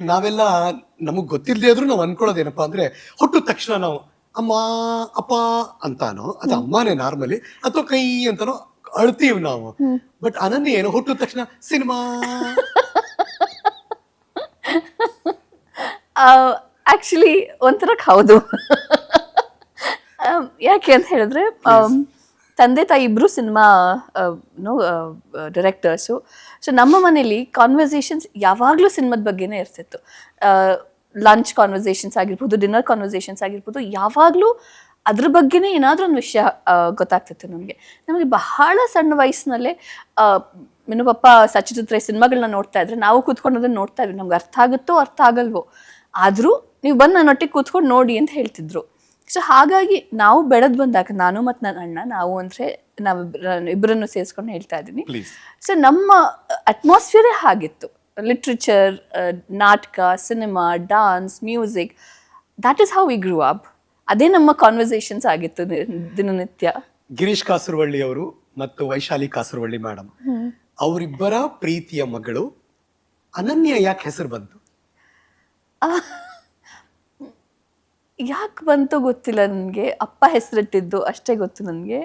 ನಾವೆಲ್ಲ ನಮಗ್ ಗೊತ್ತಿಲ್ಲದೆ ಆದ್ರೂ ನಾವು ಅನ್ಕೊಳ್ಳೋದೇನಪ್ಪ ಅಂದ್ರೆ ಹುಟ್ಟಿದ ತಕ್ಷಣ ನಾವು ಅಮ್ಮ ಅಪ್ಪ ಅಂತಾನೋ ಅಥವಾ ಅಮ್ಮನೇ ನಾರ್ಮಲಿ ಅಥವಾ ಕೈ ಅಂತಾನೋ ಅಳ್ತೀವಿ ನಾವು. ಬಟ್ ಅನನ್ಯ ಏನು? ಹುಟ್ಟಿದ ತಕ್ಷಣ ಸಿನಿಮಾ. ಆಕ್ಚುಲಿ ಒಂಥರಕ್ಕೆ ಹೌದು. ಯಾಕೆ ಅಂತ ಹೇಳಿದ್ರೆ ತಂದೆ ತಾಯಿ ಇಬ್ಬರು ಸಿನಿಮಾ ಡೈರೆಕ್ಟರ್ಸು ಸೊ ನಮ್ಮ ಮನೇಲಿ ಕಾನ್ವರ್ಸೇಷನ್ಸ್ ಯಾವಾಗಲೂ ಸಿನಿಮಾದ ಬಗ್ಗೆನೇ ಇರ್ತಿತ್ತು. ಲಂಚ್ ಕಾನ್ವರ್ಸೇಷನ್ಸ್ ಆಗಿರ್ಬೋದು ಡಿನ್ನರ್ ಕಾನ್ವರ್ಸೇಷನ್ಸ್ ಆಗಿರ್ಬೋದು, ಯಾವಾಗಲೂ ಅದ್ರ ಬಗ್ಗೆನೇ ಏನಾದರೂ ಒಂದು ವಿಷಯ ಗೊತ್ತಾಗ್ತಿತ್ತು ನಮಗೆ. ನಮಗೆ ಬಹಳ ಸಣ್ಣ ವಯಸ್ಸಿನಲ್ಲೇ ಮಿನು ಪಪ್ಪ ಸಚಿತ್ರ ಸಿನಿಮಾಗಳನ್ನ ನೋಡ್ತಾ ಇದ್ರೆ ನಾವು ಕೂತ್ಕೊಂಡು ಅದನ್ನ ನೋಡ್ತಾ ಇದ್ವಿ ನಮ್ಗೆ ಅರ್ಥ ಆಗುತ್ತೋ ಅರ್ಥ ಆಗಲ್ವೋ? ಆದರೂ ನೀವು ಬಂದು ನನ್ನೊಟ್ಟಿಗೆ ಕೂತ್ಕೊಂಡು ನೋಡಿ ಅಂತ ಹೇಳ್ತಿದ್ರು. ಸೊ ಹಾಗಾಗಿ ನಾವು ಬೆಳೆದು ಬಂದಾಗ ನಾನು ಮತ್ತು ನನ್ನ ಅಣ್ಣ ನಾವು ಅಂದರೆ ನಾವು ಇಬ್ಬರನ್ನು ಸೇರಿಸ್ಕೊಂಡು ಹೇಳ್ತಾ ಇದ್ದೀನಿ. ಸೊ ನಮ್ಮ ಅಟ್ಮಾಸ್ಫಿಯರೇ ಹಾಗಿತ್ತು. ಲಿಟ್ರೇಚರ್ ನಾಟಕ cinema dance music that is how we grew up ಅದೇ ನಮ್ಮ ಕಾನ್ವರ್ಸೇಷನ್ಸ್ ಆಗಿತ್ತು ದಿನನಿತ್ಯ. ಗಿರೀಶ್ ಕಾಸರವಳ್ಳಿ ಅವರು ಮತ್ತು ವೈಶಾಲಿ ಕಾಸರವಳ್ಳಿ ಮೇಡಮ್ ಅವರಿಬ್ಬರ ಪ್ರೀತಿಯ ಮಗಳು ಅನನ್ಯ ಯಾಕೆ ಹೆಸರು ಬಂತು? ಯಾಕೆ ಬಂತು ಗೊತ್ತಿಲ್ಲ ನನಗೆ. ಅಪ್ಪ ಹೆಸರಿಟ್ಟಿದ್ದು ಅಷ್ಟೇ ಗೊತ್ತು ನನಗೆ.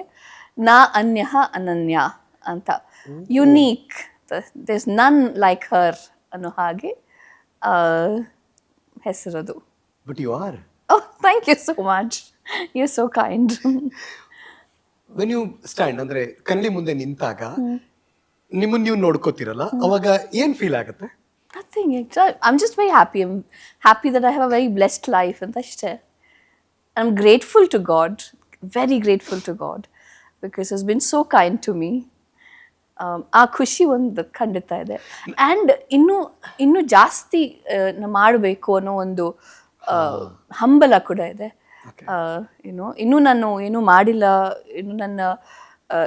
ನಾ ಅನ್ಯ ಅನನ್ಯ ಅಂತ. ಯುನೀಕ್ ದೇಸ್ ನನ್ ಲೈಕ್ ಹರ್ ಅನ್ನೋ ಹಾಗೆ ಹೆಸರದು. But you are oh thank you so much you so kind when you stand ಅಂದ್ರೆ ಕನ್ನಡಿ ಮುಂದೆ ನಿಂತಾಗ ನಿಮ್ಮನ್ನ ನೀವು ನೋಡ್ಕೋತಿರಲ್ಲ ಅವಾಗ ಏನ್ ಫೀಲ್ ಆಗುತ್ತೆ? Nothing. I'm just very happy. I'm happy that I have a very blessed life and that's it. I'm grateful to God, very grateful to God because He's been so kind to me. Um, ಆ ಖುಷಿ ಒಂದು ಖಂಡಿತ ಇದೆ and ಇನ್ನೂ ಇನ್ನೂ ಜಾಸ್ತಿ ಮಾಡಬೇಕು ಅನ್ನೋ ಒಂದು ಹಂಬಲ ಕೂಡ ಇದೆ ಏನು ಇನ್ನೂ ನಾನು ಏನೂ ಮಾಡಿಲ್ಲ ಇನ್ನು ನನ್ನ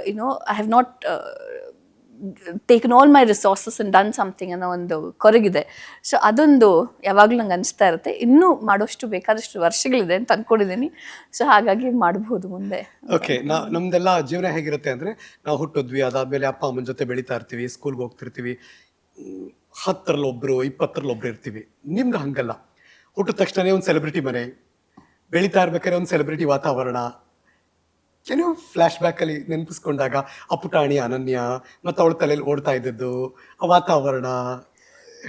ಏನೋ I have not taken all my resources and done something ಅನ್ನೋ ಒಂದು ಕೊರಗಿದೆ. ಸೊ ಅದೊಂದು ಯಾವಾಗಲೂ ನಂಗೆ ಅನಿಸ್ತಾ ಇರುತ್ತೆ. ಇನ್ನೂ ಮಾಡೋಷ್ಟು ಬೇಕಾದಷ್ಟು ವರ್ಷಗಳಿದೆ ಅಂತ ಅಂದ್ಕೊಂಡಿದ್ದೀನಿ ಸೊ ಹಾಗಾಗಿ ಮಾಡಬಹುದು ಮುಂದೆ. ಓಕೆ ನಾ ನಮ್ದೆಲ್ಲ ಜೀವನ ಹೇಗಿರುತ್ತೆ ಅಂದರೆ, ನಾವು ಹುಟ್ಟಿದ್ವಿ, ಅದಾದಮೇಲೆ ಅಪ್ಪ, ಅಮ್ಮನ ಜೊತೆ ಬೆಳೀತಾ ಇರ್ತೀವಿ ಸ್ಕೂಲ್ಗೆ ಹೋಗ್ತಿರ್ತೀವಿ. ಹತ್ತರಲ್ಲಿ ಒಬ್ಬರು ಇಪ್ಪತ್ತರಲ್ಲಿ ಒಬ್ರು ಇರ್ತೀವಿ. ನಿಮ್ದು ಹಂಗಲ್ಲ. ಹುಟ್ಟಿದ ತಕ್ಷಣವೇ ಒಂದು ಸೆಲೆಬ್ರಿಟಿ ಮನೆ. ಬೆಳೀತಾ ಇರ್ಬೇಕಾದ್ರೆ ಒಂದು ಸೆಲೆಬ್ರಿಟಿ ವಾತಾವರಣ. ಕೆಲವು ಫ್ಲಾಶ್ ಬ್ಯಾಕ್ ಅಲ್ಲಿ ನೆನಪಿಸ್ಕೊಂಡಾಗ ಅಪುಟಾಣಿ ಪುಟಾಣಿ ಅನನ್ಯ ಮತ್ತು ಅವಳ ತಲೆಯಲ್ಲಿ ಓಡ್ತಾ ಇದ್ದದ್ದು ಆ ವಾತಾವರಣ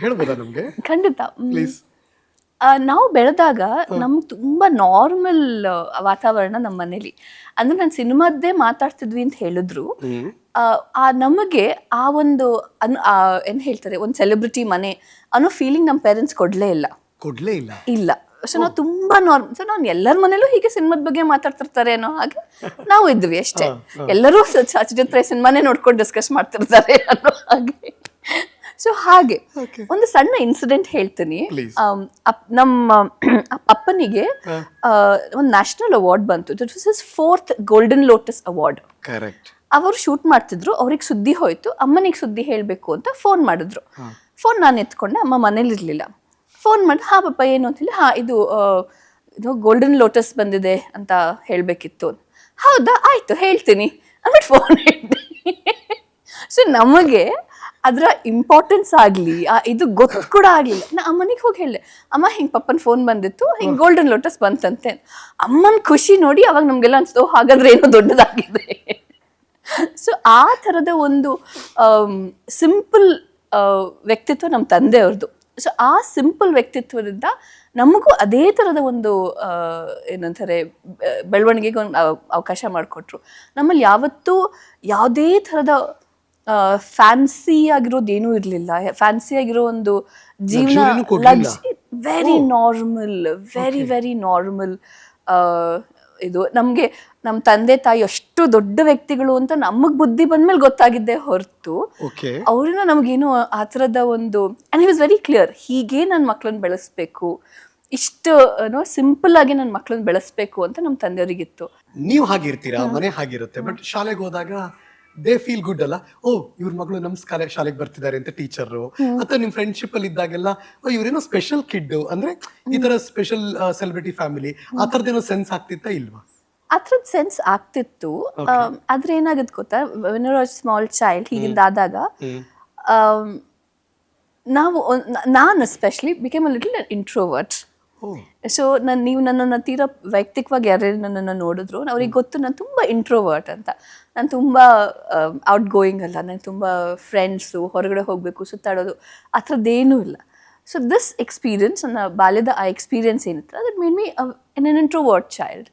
ಹೇಳ್ಬೋದಾ ನಮಗೆ? ಖಂಡಿತ. ಪ್ಲೀಸ್ ನಾವು ಬೆಳೆದಾಗ ನಮ್ಗೆ ತುಂಬ ನಾರ್ಮಲ್ ವಾತಾವರಣ ನಮ್ಮ ಮನೇಲಿ. ಅಂದ್ರೆ ನಾನು ಸಿನಿಮಾದ್ದೇ ಮಾತಾಡ್ತಿದ್ವಿ ಅಂತ ಹೇಳಿದ್ರು. ಆ, ಆ ನಮಗೆ ಆ ಒಂದು ಅನ್ ಏನು ಹೇಳ್ತಾರೆ ಒಂದು ಸೆಲೆಬ್ರಿಟಿ ಮನೆ ಅನ್ನೋ ಫೀಲಿಂಗ್ ನಮ್ಮ ಪೇರೆಂಟ್ಸ್ ಕೊಡಲೇ ಇಲ್ಲ. ಕೊಡ್ಲೇ ಇಲ್ಲ. ಇಲ್ಲ. ಸೊ ನಾವು ತುಂಬಾ ನಾರ್ಮ್ ಸೊ ನಾವು ಎಲ್ಲರ ಮನೇಲೂ ಹೀಗೆ ಸಿನಿಮಾದ ಬಗ್ಗೆ ಮಾತಾಡ್ತಿರ್ತಾರೆ ಅನ್ನೋ ಹಾಗೆ ನಾವು ಇದ್ವಿ ಅಷ್ಟೇ. ಎಲ್ಲರೂ ಚಿತ್ರ ಸಿನಿಮಾನೇ ನೋಡ್ಕೊಂಡು ಡಿಸ್ಕಸ್ ಮಾಡ್ತಿರ್ತಾರೆ ಅನ್ನೋ ಹಾಗೆ. ಸೊ ಹಾಗೆ. ಒಂದು ಸಣ್ಣ ಇನ್ಸಿಡೆಂಟ್ ಹೇಳ್ತೀನಿ. ನಮ್ಮ ಅಪ್- ಅಪ್ಪನಿಗೆ ಒಂದು ನ್ಯಾಷನಲ್ ಅವಾರ್ಡ್ ಬಂತು. It was is fourth golden lotus award ಅವರು ಶೂಟ್ ಮಾಡ್ತಿದ್ರು ಅವ್ರಿಗೆ ಸುದ್ದಿ ಹೋಯ್ತು ಅಮ್ಮನಿಗೆ ಸುದ್ದಿ ಹೇಳಬೇಕು ಅಂತ ಫೋನ್ ಮಾಡಿದ್ರು. ಫೋನ್ ನಾನು ಎತ್ಕೊಂಡೆ ಅಮ್ಮ ಮನೇಲಿ ಇರಲಿಲ್ಲ ಫೋನ್ ಮಾಡಿ, ಹಾ ಪಾಪ ಏನು? ಅಂತ ಹೇಳಿ, ಹಾ, ಇದು ಇದು ಗೋಲ್ಡನ್ ಲೋಟಸ್ ಬಂದಿದೆ ಅಂತ ಹೇಳಬೇಕಿತ್ತು. ಹೌದಾ? ಆಯಿತು, ಹೇಳ್ತೀನಿ. ಅಂದ್ಬಿಟ್ಟು ಫೋನ್ ಹೇಳ್ತೀನಿ ಸೊ ನಮಗೆ ಅದರ ಇಂಪಾರ್ಟೆನ್ಸ್ ಆಗಲಿ ಇದು ಗೊತ್ತು ಕೂಡ ಆಗಲಿಲ್ಲ. ನಾ ಅಮ್ಮನಿಗೆ ಹೋಗಿ ಹೇಳಿದೆ, ಅಮ್ಮ, ಹಿಂಗೆ ಪಪ್ಪನ ಫೋನ್ ಬಂದಿತ್ತು, ಹಿಂಗೆ ಗೋಲ್ಡನ್ ಲೋಟಸ್ ಬಂತಂತೆ. ಅಮ್ಮನ ಖುಷಿ ನೋಡಿ ಅವಾಗ ನಮಗೆಲ್ಲ ಅನಿಸ್ತು ಹಾಗಾದ್ರೆ ಏನೋ ದೊಡ್ಡದಾಗಿದೆ. ಸೊ ಆ ಥರದ ಒಂದು ಸಿಂಪಲ್ ವ್ಯಕ್ತಿತ್ವ ನಮ್ಮ ತಂದೆಯವ್ರದ್ದು ಸೊ ಆ ಸಿಂಪಲ್ ವ್ಯಕ್ತಿತ್ವದಿಂದ ನಮಗೂ ಅದೇ ಥರದ ಒಂದು ಏನಂತಾರೆ ಬೆಳವಣಿಗೆಗೆ ಒಂದು ಅವ- ಅವಕಾಶ ಮಾಡಿಕೊಟ್ರು. ನಮ್ಮಲ್ಲಿ ಯಾವತ್ತೂ ಯಾವುದೇ ಥರದ ಫ್ಯಾನ್ಸಿ ಆಗಿರೋದೇನೂ ಇರಲಿಲ್ಲ. ಫ್ಯಾನ್ಸಿ ಆಗಿರೋ ಒಂದು ಜೀವನ lakh very normal very very normal ಇದು ನಮಗೆ ನಮ್ಮ ತಂದೆ ತಾಯಿ ಅಷ್ಟು ದೊಡ್ಡ ವ್ಯಕ್ತಿಗಳು ಅಂತ ನಮಗೆ ಬುದ್ಧಿ ಬಂದ್ಮೇಲೆ ಗೊತ್ತಾಗಿದ್ದೆ ಹೊರತು. ಅವ್ರನ್ನ ನಮಗೇನು ಆ ಥರದ ಒಂದು and is was very clear ಹೀಗೆ ನನ್ನ ಮಕ್ಕಳನ್ನ ಬೆಳೆಸ್ಬೇಕು ಇಷ್ಟು ಏನೋ ಸಿಂಪಲ್ ಆಗಿ ನನ್ನ ಮಕ್ಕಳನ್ನ ಬೆಳೆಸ್ಬೇಕು ಅಂತ ನಮ್ಮ ತಂದೆಯವರಿಗಿತ್ತು. ನೀವು ಹಾಗಿರ್ತೀರಾ? ಮನೆ ಹಾಗಿರುತ್ತೆ ಬಟ್ ಶಾಲೆಗೆ ಹೋದಾಗ ದೇ ಫೀಲ್ ಗುಡ್ ಅಲ್ಲ? ಓ ಇವ್ರ ಮಗಳು ನಮ್ಮ ಶಾಲೆ ಶಾಲೆಗೆ ಬರ್ತಿದ್ದಾರೆ ಅಂತ ಟೀಚರು ಅಥವಾ ನಿಮ್ ಫ್ರೆಂಡ್ಶಿಪ್ ಅಲ್ಲಿ ಇದ್ದಾಗೆಲ್ಲ ಓ ಇವ್ರೇನೋ ಸ್ಪೆಷಲ್ ಕಿಡ್ ಅಂದ್ರೆ ಈ ತರ ಸ್ಪೆಷಲ್ ಸೆಲೆಬ್ರಿಟಿ ಫ್ಯಾಮಿಲಿ ಆ ತರದೇನೋ ಸೆನ್ಸ್ ಆಗ್ತಿತ್ತಾ ಇಲ್ವಾ? ಆ ಥರದ್ದು ಸೆನ್ಸ್ ಆಗ್ತಿತ್ತು. ಆದ್ರೆ ಏನಾಗುತ್ತೆ ಗೊತ್ತಾ? ಸ್ಮಾಲ್ ಚೈಲ್ಡ್ ಹೀಗಿಂದ ಆದಾಗ ನಾವು ನಾನು especially became a little introvert so ನನ್ನ ನೀವು ನನ್ನನ್ನು ತೀರಾ ವೈಯಕ್ತಿಕವಾಗಿ ಯಾರ್ಯಾರು ನನ್ನನ್ನು ನೋಡಿದ್ರು ಅವ್ರಿಗೆ ಗೊತ್ತು ನಾನು ತುಂಬ ಇಂಟ್ರೋವರ್ಟ್ ಅಂತ. ನಾನು ತುಂಬ ಔಟ್ ಗೋಯಿಂಗ್ ಅಲ್ಲ. ನನಗೆ ತುಂಬ ಫ್ರೆಂಡ್ಸು ಹೊರಗಡೆ ಹೋಗಬೇಕು ಸುತ್ತಾಡೋದು ಆ ಥರದ್ದೇನೂ ಇಲ್ಲ. ಸೊ ದಿಸ್ ಎಕ್ಸ್ಪೀರಿಯನ್ಸ್ ನನ್ನ ಬಾಲ್ಯದ ಆ ಎಕ್ಸ್ಪೀರಿಯನ್ಸ್ ಏನಿತ್ತು ಅದು made me an an introvert child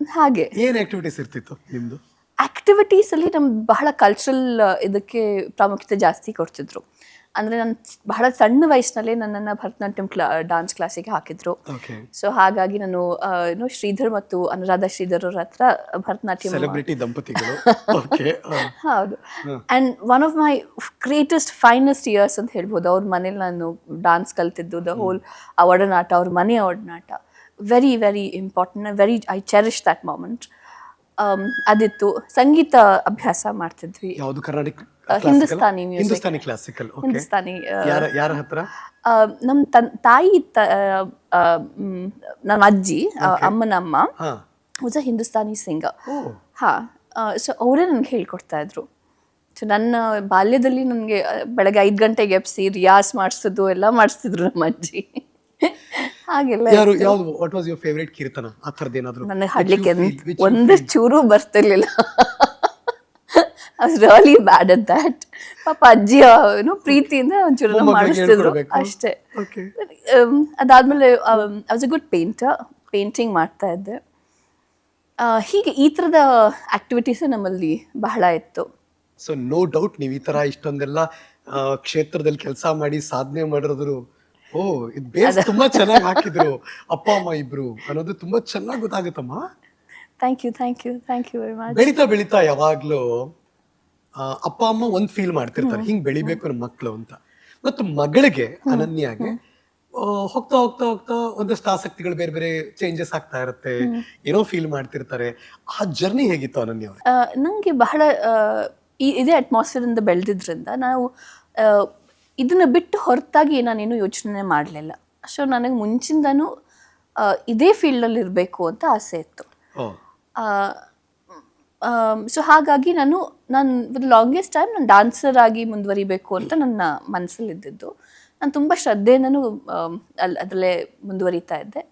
ಹಾಗೆ. ಏನು ಆ್ಯಕ್ಟಿವಿಟೀಸ್ ಇರ್ತಿತ್ತು ನಿಮ್ಮದು ಆ್ಯಕ್ಟಿವಿಟೀಸಲ್ಲಿ ನಮ್ಮ ಬಹಳ ಕಲ್ಚರಲ್ ಇದಕ್ಕೆ ಪ್ರಾಮುಖ್ಯತೆ ಜಾಸ್ತಿ ಕೊಡ್ತಿದ್ರು. ಅಂದರೆ ನಾನು ಬಹಳ ಸಣ್ಣ ವಯಸ್ಸಿನಲ್ಲಿ ನನ್ನನ್ನು ಭರತನಾಟ್ಯಂ ಕ್ಲಾ ಡಾನ್ಸ್ ಕ್ಲಾಸಿಗೆ ಹಾಕಿದ್ರು. ಸೊ ಹಾಗಾಗಿ ನಾನು ಏನು ಶ್ರೀಧರ್ ಮತ್ತು ಅನುರಾಧ ಶ್ರೀಧರ್ ಅವ್ರ ಹತ್ರ ಭರತನಾಟ್ಯಂ ಸೆಲೆಬ್ರಿಟಿ ದಂಪತಿಗಳು. ಓಕೆ ಹೌದು. And one of my greatest finest years ಅಂತ ಹೇಳ್ಬೋದು. ಅವ್ರ ಮನೇಲಿ ನಾನು ಡಾನ್ಸ್ ಕಲ್ತಿದ್ದು ದ ಹೋಲ್ ಆ ಒಡನಾಟ ಅವ್ರ ಮನೆಯ ಒಡನಾಟ very very important very I cherish that moment ಅದಿತ್ತು. ಸಂಗೀತ ಅಭ್ಯಾಸ ಮಾಡ್ತಿದ್ವಿ. ಯಾವುದು ಕರ್ನಾಟಕ ಹಿಂದೂಸ್ತಾನಿ music. ಹಿಂದೂಸ್ತಾನಿ ಕ್ಲಾಸಿಕಲ್ ಹಿಂದೂಸ್ತಾನಿ ಯಾರ ಯಾರ ಹತ್ರ? ನಮ್ಮ ತನ್ ತಾಯಿ ತ ನಮ್ಮ ಅಜ್ಜಿ ಅಮ್ಮನಮ್ಮ. ಹಾ. Was a Hindustani singer oh. ಹಾ ಸೊ ಅವರೇ ನನಗೆ ಹೇಳ್ಕೊಡ್ತಾ ಇದ್ರು. ಸೊ ನನ್ನ ಬಾಲ್ಯದಲ್ಲಿ ನನಗೆ ಬೆಳಗ್ಗೆ ಐದು ಗಂಟೆಗೆ ಎಪ್ಸಿ ರಿಯಾಸ್ ಮಾಡಿಸೋದು ಎಲ್ಲ ಮಾಡಿಸ್ತಿದ್ರು ನಮ್ಮ ಅಜ್ಜಿ. ಹಾಗೆಲ್ಲ ಯಾರು ಯಾವ್ದು ವಾಟ್ ವಾಸ್ ಯುವರ್ ಫೇವರೇಟ್ ಕೀರ್ತನ? ಆ ಥರದ್ದು ಏನಾದರೂ? ನನಗೆ ಹಾಡ್ಲಿಕ್ಕೆ ಒಂದು ಚೂರು ಬರ್ತಿರ್ಲಿಲ್ಲ. I was really bad at that ಪಾಪ ಅಜ್ಜಿ ಏನು ಪ್ರೀತಿಯಿಂದ ಒಂಚೂರು ಮಾಡಿಸ್ತಿದ್ರು. ಅಷ್ಟೇ. Um, ಅದಾದ್ಮೇಲೆ I was a good painter painting ಮಾಡ್ತಾ ಇದ್ದೆ. ಹೀಗೆ ಈ ಥರದ ಆಕ್ಟಿವಿಟೀಸ್ ನಮ್ಮಲ್ಲಿ ಬಹಳ ಇತ್ತು. ಸೊ ನೋ ಡೌಟ್ ನೀವು ಈ ತರ ಇಷ್ಟೊಂದೆಲ್ಲ ಕ್ಷೇತ್ರದಲ್ಲಿ ಕೆಲಸ ಮಾಡಿ ಸಾಧನೆ ಮಾಡಿರೋದ್ರು ಓ ಇದು ಬೇಸ್ ತುಂಬಾ ಚೆನ್ನಾಗಿ ಹಾಕಿದ್ರು. ಅಪ್ಪ ಅಮ್ಮ ಇಬ್ರು ಅನ್ನೋದು ತುಂಬಾ ಚೆನ್ನಾಗಿ ಗೊತ್ತಾಗುತ್ತಮ್ಮ? Thank you thank you thank you very much ಬೆಳಿತಾ ಬೆಳಿತಾ ಯಾವಾಗ್ಲೂ ಆ, ಅಪ್ಪ ಅಮ್ಮ ಒಂದ್ ಫೀಲ್ ಮಾಡ್ತಿರ್ತಾರೆ. ಹಿಂಗ್ ಬೆಳಿಬೇಕು ನಮ್ಮ ಮಕ್ಕಳು ಅಂತ. ಮತ್ತು ಮಗಳಿಗೆ ಅನನ್ಯಾಗೆ ಆ, ಹೋಗ್ತಾ ಹೋಗ್ತಾ ಹೋಗ್ತಾ ಒಂದಷ್ಟು ಆಸಕ್ತಿಗಳು ಬೇರೆ ಬೇರೆ ಚೇಂಜಸ್ ಆಗ್ತಾ ಇರುತ್ತೆ. ಏನೋ ಫೀಲ್ ಮಾಡ್ತಿರ್ತಾರೆ. ಆ ಜರ್ನಿ ಹೇಗಿತ್ತು ಅನನ್ಯ ನಂಗೆ ನನಗೆ ಬಹಳ ಆ, ಈ ಇದೇ ಅಟ್ಮಾಸ್ಫಿಯರಿಂದ ಬೆಳೆದಿದ್ರಿಂದ ನಾವು ಆ, ಇದನ್ನ ಬಿಟ್ಟು ಹೊರತಾಗಿ ನಾನೇನು ಯೋಚನೆ ಮಾಡಲಿಲ್ಲ. ಸೊ ನನಗೆ ಮುಂಚಿಂದನೂ ಇದೇ ಫೀಲ್ಡಲ್ಲಿ ಇರಬೇಕು ಅಂತ ಆಸೆ ಇತ್ತು. ಸೊ ಹಾಗಾಗಿ ನಾನು ನಾನು ವಿತ್ ಲಾಂಗೆಸ್ಟ್ ಟೈಮ್ ನಾನು ಡಾನ್ಸರ್ ಆಗಿ ಮುಂದುವರಿಬೇಕು ಅಂತ ನನ್ನ ಮನಸ್ಸಲ್ಲಿ ಇದ್ದಿದ್ದು ನಾನು ತುಂಬ ಶ್ರದ್ಧೆಯಿಂದನೂ ಅಲ್ಲಿ ಅದರಲ್ಲೇ ಮುಂದುವರಿತಾ ಇದ್ದೆ.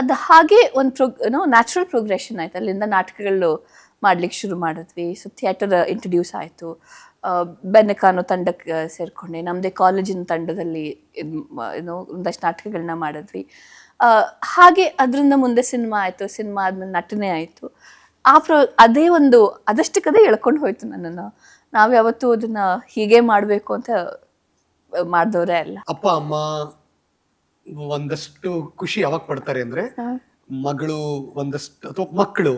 ಅದು ಹಾಗೆ ಒಂದು ಪ್ರೊ ಏನೋ ನ್ಯಾಚುರಲ್ ಪ್ರೋಗ್ರೆಷನ್ ಆಯ್ತು. ಅಲ್ಲಿಂದ ನಾಟಕಗಳು ಮಾಡ್ಲಿಕ್ಕೆ ಶುರು ಮಾಡಿದ್ವಿ. ಸೊ ಥಿಯೇಟರ್ ಇಂಟ್ರೊಡ್ಯೂಸ್ ಆಯಿತು. ಬೆನ್ನಕ ಅನ್ನೋ ತಂಡಕ್ಕೆ ಸೇರಿಕೊಂಡೆ. ನಮ್ಮದೇ ಕಾಲೇಜಿನ ತಂಡದಲ್ಲಿ ಏನೋ ಒಂದಷ್ಟು ನಾಟಕಗಳನ್ನ ಮಾಡಿದ್ವಿ. ಹಾಗೆ ಅದರಿಂದ ಮುಂದೆ ಸಿನಿಮಾ ಆಯಿತು. ಸಿನಿಮಾ ಆದಮೇಲೆ ನಟನೆ ಆಯಿತು. ಆ ಪ್ರೋ ಅದೇ ಒಂದು ಅದಷ್ಟಕ್ಕದೇ ಎಳ್ಕೊಂಡು ಹೋಯ್ತು ನನ್ನನ್ನು. ನಾವು ಯಾವತ್ತೂ ಅದನ್ನ ಹೀಗೆ ಮಾಡಬೇಕು ಅಂತ ಮಾಡಿದವರೇ ಅಲ್ಲ. ಅಪ್ಪ ಅಮ್ಮ ಒಂದಷ್ಟು ಖುಷಿ ಯಾವಾಗ ಪಡ್ತಾರೆ ಅಂದ್ರೆ ಮಗಳು ಒಂದಷ್ಟು ಅಥವಾ ಮಕ್ಕಳು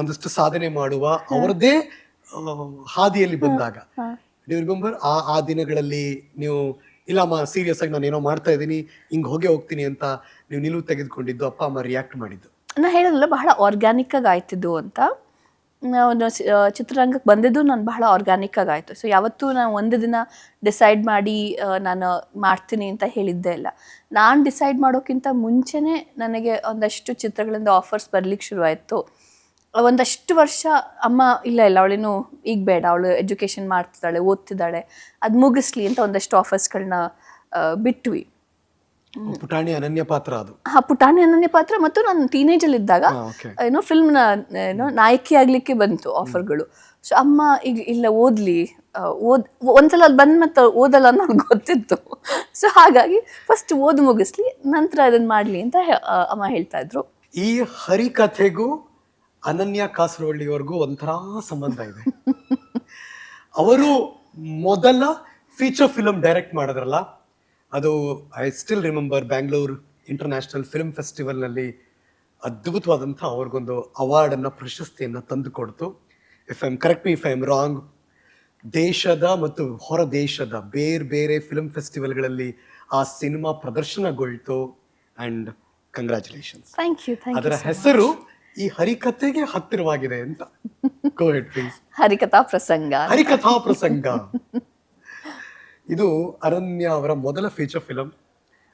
ಒಂದಷ್ಟು ಸಾಧನೆ ಮಾಡುವ ಅವರದೇ ಹಾದಿಯಲ್ಲಿ ಬಂದಾಗ. ರಿಮೆಂಬರ್ ಆ ಆ ದಿನಗಳಲ್ಲಿ ನೀವು ಇಲ್ಲಮ್ಮ ಸೀರಿಯಸ್ ಆಗಿ ನಾನು ಏನೋ ಮಾಡ್ತಾ ಇದ್ದೀನಿ ಹಿಂಗ್ ಹೋಗಿ ಹೋಗ್ತೀನಿ ಅಂತ ನೀವು ನಿಲುವು ತೆಗೆದುಕೊಂಡಿದ್ದು ಅಪ್ಪ ಅಮ್ಮ ರಿಯಾಕ್ಟ್ ಮಾಡಿದ್ದು. ನಾ ಹೇಳಲ್ಲ ಬಹಳ ಆರ್ಗ್ಯಾನಿಕ್ ಆಗಿ ಆಯ್ತಿದ್ದು ಅಂತ. ಚಿತ್ರರಂಗಕ್ಕೆ ಬಂದಿದ್ದು ನಾನು ಬಹಳ ಆರ್ಗ್ಯಾನಿಕ್ ಆಗಿ ಆಯಿತು. ಸೊ ಯಾವತ್ತೂ ನಾನು ಒಂದು ದಿನ ಡಿಸೈಡ್ ಮಾಡಿ ನಾನು ಮಾಡ್ತೀನಿ ಅಂತ ಹೇಳಿದ್ದೇ ಇಲ್ಲ. ನಾನು ಡಿಸೈಡ್ ಮಾಡೋಕ್ಕಿಂತ ಮುಂಚೆನೇ ನನಗೆ ಒಂದಷ್ಟು ಚಿತ್ರಗಳಿಂದ ಆಫರ್ಸ್ ಬರ್ಲಿಕ್ಕೆ ಶುರುವಾಯಿತು. ಒಂದಷ್ಟು ವರ್ಷ ಅಮ್ಮ ಇಲ್ಲ ಇಲ್ಲ ಅವಳೇನು ಈಗ ಬೇಡ ಅವಳು ಎಜುಕೇಷನ್ ಮಾಡ್ತಿದ್ದಾಳೆ ಓದ್ತಿದ್ದಾಳೆ. ಅದು ಮುಗಿಸ್ಲಿ ಅಂತ ಒಂದಷ್ಟು ಆಫರ್ಸ್ಗಳನ್ನ ಬಿಟ್ವಿ. ಪುಟಾಣಿ ಅನನ್ಯ ಪಾತ್ರ ಅದು. ಹಾ ಪುಟಾಣಿ ಅನನ್ಯ ಪಾತ್ರ ಮತ್ತು ನಾನು ಟೀನೇಜಲ್ಲಿ ಇದ್ದಾಗ ಏನೋ ಫಿಲ್ಮ್ ಏನೋ ಫಿಲ್ಮ್ನ ಏನೋ ನಾಯಕಿ ಆಗ್ಲಿಕ್ಕೆ ಬಂತು ಆಫರ್ಗಳು ಸೊ ಅಮ್ಮ ಈಗ ಇಲ್ಲ ಓದ್ಲಿ ಓದ್ ಒಂದ್ಸಲ ಅಲ್ಲಿ ಬಂದ್ ಮತ್ತೆ ಓದಲ್ಲ ನನಗೆ ಗೊತ್ತಿತ್ತು. ಸೊ ಹಾಗಾಗಿ ಫಸ್ಟ್ ಓದ್ ಮುಗಿಸ್ಲಿ ನಂತರ ಅದನ್ನ ಮಾಡ್ಲಿ ಅಂತ ಅಮ್ಮ ಹೇಳ್ತಾ ಇದ್ರು. ಈ ಹರಿಕಥೆಗೂ ಅನನ್ಯ ಕಾಸರವಳ್ಳಿವರೆಗೂ ಒಂಥರ ಸಂಬಂಧ ಇದೆ. ಅವರು ಮೊದಲ ಫೀಚರ್ ಫಿಲಮ್ ಡೈರೆಕ್ಟ್ ಮಾಡಿದ್ರಲ್ಲ ಅದು I still remember Bangalore international film ಫೆಸ್ಟಿವಲ್ನಲ್ಲಿ ಅದ್ಭುತವಾದಂಥ ಅವ್ರಿಗೊಂದು ಅವಾರ್ಡನ್ನು ಪ್ರಶಸ್ತಿಯನ್ನು ತಂದು ಕೊಡ್ತು. If I am correct me if I am wrong ದೇಶದ ಮತ್ತು ಹೊರ ದೇಶದ ಬೇರೆ ಬೇರೆ ಫಿಲ್ಮ್ ಫೆಸ್ಟಿವಲ್ಗಳಲ್ಲಿ ಆ ಸಿನಿಮಾ ಪ್ರದರ್ಶನಗೊಳ್ತು and congratulations thank you thank ಅದರ ಹೆಸರು ಈ ಹರಿಕಥೆಗೆ ಹತ್ತಿರವಾಗಿದೆ ಅಂತ. ಪ್ಲೀಸ್ ಹರಿಕಥಾ ಪ್ರಸಂಗ. ಹರಿಕಥಾ ಪ್ರಸಂಗ. ಇದು ಅರಣ್ಯ ಅವರ ಮೊದಲ feature film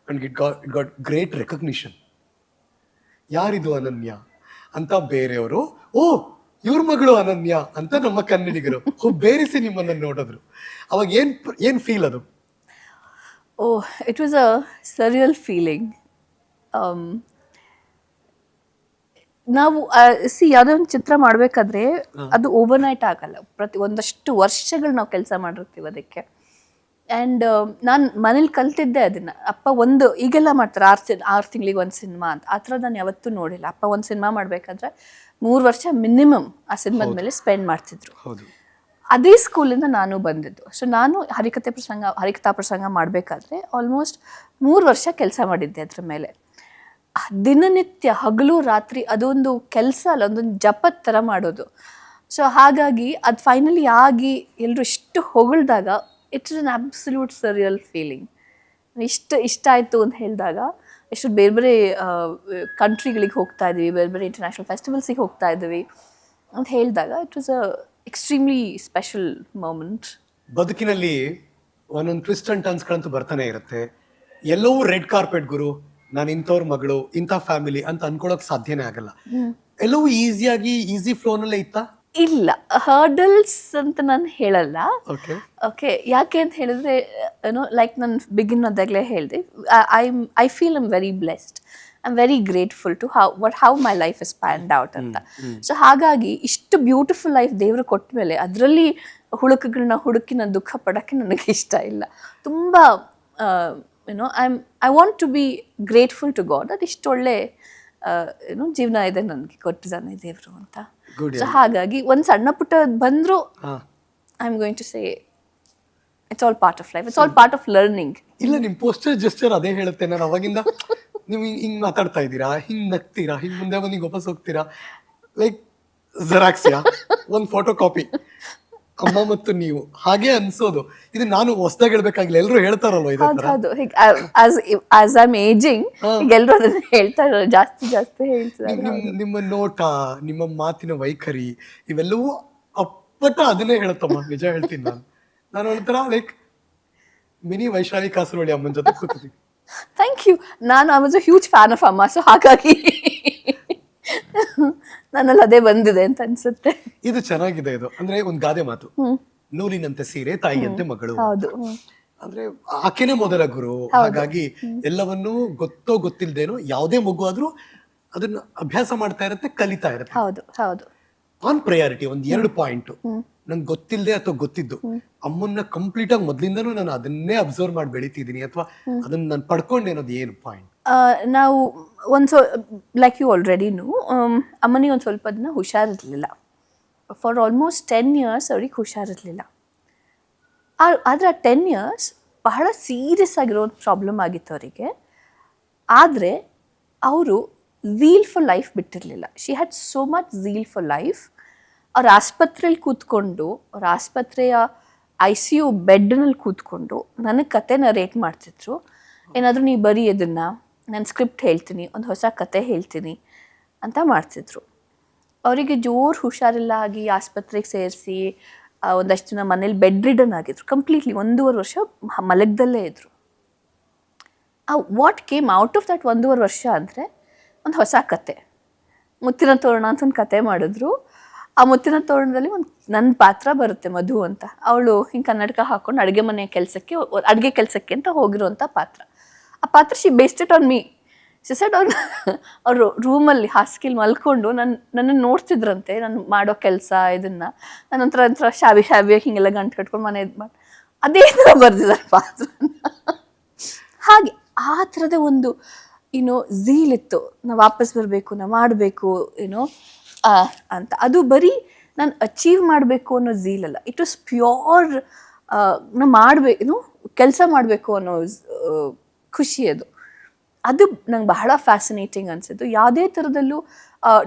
and it got it got great recognition ಯಾರಿದು ಅನನ್ಯ? ಅಂತ ಬೇರೆಯವರು ಓ ಇವ್ರ ಮಗಳು ಅನನ್ಯ ಅಂತ ನಮ್ಮ ಕನ್ನಡಿಗರು ಬೇರೆಸಿ ನಿಮ್ಮನ್ನು ನೋಡಿದ್ರು. ಅವಾಗ ಏನ್ ಏನ್ ಫೀಲ್ ಅದು? ಓ it was a surreal feeling. ನಾವು ಸಿ ಯಾವುದೋ ಒಂದು ಚಿತ್ರ ಮಾಡಬೇಕಾದ್ರೆ ಅದು ಓವರ್ ನೈಟ್ ಆಗಲ್ಲ. ಪ್ರತಿ ಒಂದಷ್ಟು ವರ್ಷಗಳು ನಾವು ಕೆಲಸ ಮಾಡಿರ್ತೀವಿ ಅದಕ್ಕೆ. ಆ್ಯಂಡ್ ನಾನು ಮನೇಲಿ ಕಲ್ತಿದ್ದೆ ಅದನ್ನ. ಅಪ್ಪ ಒಂದು ಈಗೆಲ್ಲ ಮಾಡ್ತಾರೆ ಆರು ಸಿನ್ ಆರು ತಿಂಗಳಿಗೆ ಒಂದು ಸಿನಿಮಾ ಅಂತ. ಆ ಥರ ನಾನು ಯಾವತ್ತೂ ನೋಡಿಲ್ಲ. ಅಪ್ಪ ಒಂದು ಸಿನಿಮಾ ಮಾಡಬೇಕಾದ್ರೆ ಮೂರು ವರ್ಷ ಮಿನಿಮಮ್ ಆ ಸಿನಿಮಾದ ಮೇಲೆ ಸ್ಪೆಂಡ್ ಮಾಡ್ತಿದ್ರು. ಅದೇ ಸ್ಕೂಲಿಂದ ನಾನು ಬಂದಿದ್ದು. ಸೊ ನಾನು ಹರಿಕತೆ ಪ್ರಸಂಗ ಹರಿಕಥಾ ಪ್ರಸಂಗ ಮಾಡಬೇಕಾದ್ರೆ ಆಲ್ಮೋಸ್ಟ್ ಮೂರು ವರ್ಷ ಕೆಲಸ ಮಾಡಿದ್ದೆ ಅದ್ರ ಮೇಲೆ. ದಿನನಿತ್ಯ ಹಗಲು ರಾತ್ರಿ ಅದೊಂದು ಕೆಲಸ ಅಲ್ಲ ಒಂದೊಂದು ಜಪದ ಥರ ಮಾಡೋದು. ಸೊ ಹಾಗಾಗಿ ಅದು ಫೈನಲಿ ಆಗಿ ಎಲ್ಲರೂ ಇಷ್ಟು ಹೊಗಳಿದಾಗ it's an absolute surreal feeling ಇಷ್ಟು, ಇಷ್ಟ ಆಯಿತು ಅಂತ ಹೇಳಿದಾಗ ಎಷ್ಟು ಬೇರೆ ಬೇರೆ ಕಂಟ್ರಿಗಳಿಗೆ ಹೋಗ್ತಾ ಇದ್ವಿ, ಬೇರೆ ಬೇರೆ ಇಂಟರ್ನ್ಯಾಷನಲ್ ಫೆಸ್ಟಿವಲ್ಸಿಗೆ ಹೋಗ್ತಾ ಇದ್ವಿ ಅಂತ ಹೇಳಿದಾಗ it was a extremely special moment ಬದುಕಿನಲ್ಲಿ ಒಂದೊಂದು ಟ್ವಿಸ್ಟ್ ಅಂಡ್ ಟರ್ನ್ಸ್ಗಳಂತೂ ಬರ್ತಾನೆ ಇರುತ್ತೆ. ಎಲ್ಲವೂ ರೆಡ್ ಕಾರ್ಪೆಟ್ ಗುರು. ನಾನು ಇಂಥವ್ರ ಮಗಳು ಇಂಥ ಫ್ಯಾಮಿಲಿ ಅಂತ ಅನ್ಕೊಳಕ್ ಸಾಧ್ಯನೇ ಆಗಲ್ಲ. ಎಲ್ಲವೂ ಈಸಿಯಾಗಿ ಈಸಿ ಫ್ಲೋನಲ್ಲೇ ಇತ್ತಾ? ಇಲ್ಲ ಹರ್ಡಲ್ಸ್ ಅಂತ ನಾನು ಹೇಳಲ್ಲ. ಓಕೆ ಓಕೆ ಯಾಕೆ ಅಂತ ಹೇಳಿದ್ರೆ ಏನೋ ಲೈಕ್ ನಾನು ಬಿಗಿನ್ ಅದಾಗಲೇ ಹೇಳಿದೆ I I feel I'm very blessed I am very grateful to how what how my life is panned out ಅಂತ. ಸೊ ಹಾಗಾಗಿ ಇಷ್ಟು ಬ್ಯೂಟಿಫುಲ್ ಲೈಫ್ ದೇವರು ಕೊಟ್ಟ ಮೇಲೆ ಅದರಲ್ಲಿ ಹುಡುಕಗಳನ್ನ ಹುಡುಕಿ ನಾನು ದುಃಖ ಪಡೋಕ್ಕೆ ನನಗೆ ಇಷ್ಟ ಇಲ್ಲ. ತುಂಬ ಏನೋ I am I want to be grateful to God ಅದು ಇಷ್ಟು ಒಳ್ಳೆ ಏನೋ ಜೀವನ ಇದೆ ನನಗೆ ಕೊಟ್ಟಿದ್ದಾನೆ ದೇವರು ಅಂತ. ಸೊ ಹಾಗಾಗಿ ಒಂದು ಸಣ್ಣ ಪುಟ್ಟ ಬಂದರೂ I am going to say it's all part of life it's all part of learning ಇಲ್ಲ ನಿಮ್ಮ ಪೋಸ್ಟರ್ ಜಸ್ಟರ್ ಅದೇ ಹೇಳುತ್ತೆ. ನಾನು ಅವಾಗಿಂದ ನೀವು ಹಿಂಗೆ ಹಿಂಗೆ ಮಾತಾಡ್ತಾ ಇದ್ದೀರಾ? ಹಿಂಗೆ ನಗ್ತೀರಾ? ಹಿಂಗೆ ಮುಂದೆ ಬಂದು ಹಿಂಗೆ ವಾಪಸ್ ಹೋಗ್ತೀರಾ? ಲೈಕ್ ಜೆರಾಕ್ಸಿಯಾ ಒಂದು ಫೋಟೋ ಕಾಪಿ ಅಮ್ಮ ಮತ್ತು ನೀವು. ಹಾಗೆ ಅನ್ಸೋದು. ಇದು ನಾನು ಹೊಸದಾಗಿ ಹೇಳ್ಬೇಕಾಗಿಲ್ಲ. ಎಲ್ಲರೂ ಹೇಳ್ತಾರಲ್ವ ಇದೇ ಹೌದು ತರ? ಹೌದು. ಆಸ್ ಆಮ್ ಏಜಿಂಗ್ ಎಲ್ಲರೂ ಅದನ್ನ ಹೇಳ್ತಾರ ಜಾಸ್ತಿ ಜಾಸ್ತಿ ಹೇಳ್ತಾರೆ. ನಿಮ್- ನಿಮ್- ನಿಮ್ಮ ನೋಟ ನಿಮ್ಮ ಮಾತಿನ ವೈಖರಿ ಇವೆಲ್ಲವೂ ಅಪ್ಪಟ ಅದನ್ನೇ ಹೇಳುತ್ತಮ್ಮ. ನಿಜ ಹೇಳ್ತೀನಿ ನಾನು. ನಾನು ಒಂಥರ ಲೈಕ್ ಮಿನಿ ವೈಶಾಲಿ ಕಾಸರವಳ್ಳಿ ಅಮ್ಮನ ಜೊತೆ ಕೂತಿದ್ದೀನಿ. ಥ್ಯಾಂಕ್ ಯು ನಾನು I was a huge fan of Amma so ಹಾಗಾಗಿ ನನ್ನಲ್ಲಿ ಅದೇ ಬಂದಿದೆ ಅಂತ ಅನ್ಸುತ್ತೆ. ಇದು ಚೆನ್ನಾಗಿದೆ ಇದು. ಅಂದ್ರೆ ಒಂದ್ ಗಾದೆ ಮಾತು. ನೂಲಿನಂತೆ ಸೀರೆ ತಾಯಿಯಂತೆ ಮಗಳು. ಹೌದು. ಅಂದ್ರೆ ಆಕೆನೇ ಮೊದಲ ಗುರು. ಹಾಗಾಗಿ ಎಲ್ಲವನ್ನೂ ಗೊತ್ತೋ ಗೊತ್ತಿಲ್ದೇನೋ ಯಾವುದೇ ಮಗು ಆದ್ರೂ ಅದನ್ನ ಅಭ್ಯಾಸ ಮಾಡ್ತಾ ಇರುತ್ತೆ ಕಲಿತಾ ಇರುತ್ತೆ. ಹೌದು ಹೌದು. ಆನ್ ಪ್ರಯಾರಿಟಿ ಒಂದ್ ಎರಡು ಪಾಯಿಂಟ್ ನಂಗೆ ಗೊತ್ತಿಲ್ಲದೆ ಅಥವಾ ಗೊತ್ತಿದ್ದು. ಅಮ್ಮನ್ನ ಕಂಪ್ಲೀಟ್ ಆಗಿ ಮೊದ್ಲಿಂದನೂ ನಾನು ಅದನ್ನೇ ಅಬ್ಸರ್ವ್ ಮಾಡಿ ಬೆಳಿತಿದ್ದೀನಿ. ಅಥವಾ ಅದನ್ನ ನಾನು ಪಡ್ಕೊಂಡೆ ಅನ್ನೋದು ಏನು ಪಾಯಿಂಟ್ ನಾವು ಒಂದು ಸೊ ಲೈಕ್ ಯು ಆಲ್ರೆಡಿನು ಅಮ್ಮನಿಗೆ ಒಂದು ಸ್ವಲ್ಪ ದಿನ ಹುಷಾರಿರಲಿಲ್ಲ. ಫಾರ್ ಆಲ್ಮೋಸ್ಟ್ ಟೆನ್ ಇಯರ್ಸ್ ಅವ್ರಿಗೆ ಹುಷಾರಿರಲಿಲ್ಲ. ಆದರೆ ಆ ಟೆನ್ ಇಯರ್ಸ್ ಬಹಳ ಸೀರಿಯಸ್ ಆಗಿರೋ ಪ್ರಾಬ್ಲಮ್ ಆಗಿತ್ತು ಅವರಿಗೆ. ಆದರೆ ಅವರು zeal for life ಬಿಟ್ಟಿರಲಿಲ್ಲ. She had so much zeal for life ಅವ್ರ ಆಸ್ಪತ್ರೆಯಲ್ಲಿ ಕೂತ್ಕೊಂಡು, ಅವ್ರ ಆಸ್ಪತ್ರೆಯ ಐ ಸಿ ಯು ಬೆಡ್ನಲ್ಲಿ ಕೂತ್ಕೊಂಡು, ನನಗೆ ಕತೆ ನರೇಟ್ ಮಾಡ್ತಿದ್ರು. ಏನಾದರೂ ನೀವು ಬರೀ ಅದನ್ನು ನಾನು ಸ್ಕ್ರಿಪ್ಟ್ ಹೇಳ್ತೀನಿ, ಒಂದು ಹೊಸ ಕತೆ ಹೇಳ್ತೀನಿ ಅಂತ ಮಾಡ್ತಿದ್ರು ಅವರಿಗೆ ಜೋರು ಹುಷಾರಿಲ್ಲ ಆಗಿ ಆಸ್ಪತ್ರೆಗೆ ಸೇರಿಸಿ ಒಂದಷ್ಟು ದಿನ ಮನೇಲಿ ಬೆಡ್ ರಿಡನ್ ಆಗಿದ್ರು. ಕಂಪ್ಲೀಟ್ಲಿ ಒಂದೂವರೆ ವರ್ಷ ಮಲಗದಲ್ಲೇ ಇದ್ರು. ಆ what came out of that ಒಂದೂವರೆ ವರ್ಷ ಅಂದರೆ ಒಂದು ಹೊಸ ಕತೆ. ಮುತ್ತಿನ ತೋರಣ ಅಂತ ಒಂದು ಕತೆ ಮಾಡಿದ್ರು. ಆ ಮುತ್ತಿನ ತೋರಣದಲ್ಲಿ ಒಂದು ನನ್ನ ಪಾತ್ರ ಬರುತ್ತೆ ಮಧು ಅಂತ. ಅವಳು ಹಿಂಗೆ ಕನ್ನಡಕ ಹಾಕೊಂಡು ಅಡುಗೆ ಮನೆ ಕೆಲಸಕ್ಕೆ, ಅಡುಗೆ ಕೆಲಸಕ್ಕೆ ಅಂತ ಹೋಗಿರೋಂಥ ಪಾತ್ರ. ಆ ಪಾತ್ರ she based it on me she said ಅವ್ರು ಅವರು ರೂಮಲ್ಲಿ ಹಾಸಿಗೆಲಿ ಮಲ್ಕೊಂಡು ನನ್ನ ನನ್ನನ್ನು ನೋಡ್ತಿದ್ರಂತೆ, ನಾನು ಮಾಡೋ ಕೆಲಸ ಇದನ್ನು. ನಾನು ಒಂಥರ ಒಂಥರ ಶಾವಿ ಶಾವಿಯಾಗಿ ಹಿಂಗೆಲ್ಲ ಗಂಟು ಕಟ್ಕೊಂಡು ಮನೆ ಇದು ಮಾಡಿ ಅದೇ ಥರ ಬರ್ದಿದ್ದಾರೆ ಪಾತ್ರ ಹಾಗೆ ಆ ಥರದ ಒಂದು ಏನೋ ಝೀಲಿತ್ತು ನಾವು ವಾಪಸ್ ಬರಬೇಕು ನಾವು ಮಾಡಬೇಕು ಏನೋ ಅಂತ. ಅದು ಬರೀ ನಾನು ಅಚೀವ್ ಮಾಡಬೇಕು ಅನ್ನೋ ಝೀಲಲ್ಲ ಇಟ್ ವಾಸ್ ಪ್ಯೂರ್ ನಾ ಮಾಡಬೇಕು ಏನು ಕೆಲಸ ಮಾಡಬೇಕು ಅನ್ನೋ ಖುಷಿ ಅದು ಅದು ನಂಗೆ ಬಹಳ ಫ್ಯಾಸಿನೇಟಿಂಗ್ ಅನಿಸಿದ್ದು. ಯಾವುದೇ ಥರದಲ್ಲೂ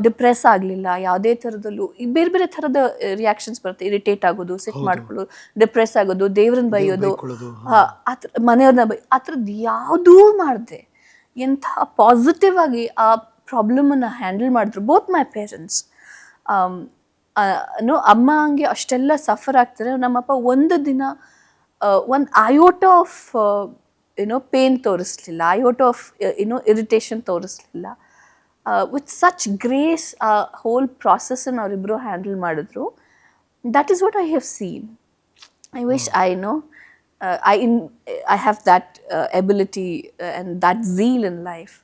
ಡಿಪ್ರೆಸ್ ಆಗಲಿಲ್ಲ. ಯಾವುದೇ ಥರದಲ್ಲೂ ಈ ಬೇರೆ ಬೇರೆ ಥರದ ರಿಯಾಕ್ಷನ್ಸ್ ಬರುತ್ತೆ. ಇರಿಟೇಟ್ ಆಗೋದು ಸಿಟ್ ಮಾಡ್ಕೊಳ್ಳೋದು ಡಿಪ್ರೆಸ್ ಆಗೋದು ದೇವ್ರನ್ನ ಬೈಯೋದು ಆ ಥರ ಮನೆಯವ್ರನ್ನ ಬೈ ಆ ಥರದ್ದು ಯಾವುದೂ ಮಾಡಿದೆ. ಎಂಥ ಪಾಸಿಟಿವ್ ಆಗಿ ಆ ಪ್ರಾಬ್ಲಮನ್ನು ಹ್ಯಾಂಡಲ್ ಮಾಡಿದ್ರು ಬೋತ್ ಮೈ ಪೇರೆಂಟ್ಸ್ ಅಮ್ಮ ಹಂಗೆ ಅಷ್ಟೆಲ್ಲ ಸಫರ್ ಆಗ್ತಾರೆ. ನಮ್ಮಪ್ಪ ಒಂದು ದಿನ ಒಂದು ಐಯೋಟ ಆಫ್ ಏನೋ ಪೇನ್ ತೋರಿಸ್ಲಿಲ್ಲ ಐಯೋಟ ಆಫ್ ಏನೋ ಇರಿಟೇಷನ್ ತೋರಿಸ್ಲಿಲ್ಲ ವಿತ್ ಸಚ್ ಗ್ರೇಸ್ ಆ ಹೋಲ್ ಪ್ರಾಸೆಸ್ಸನ್ನು ಅವರಿಬ್ಬರು ಹ್ಯಾಂಡಲ್ ಮಾಡಿದ್ರು that is what I have seen I wish I know uh, I, in, I have that uh, ability uh, and that zeal in life.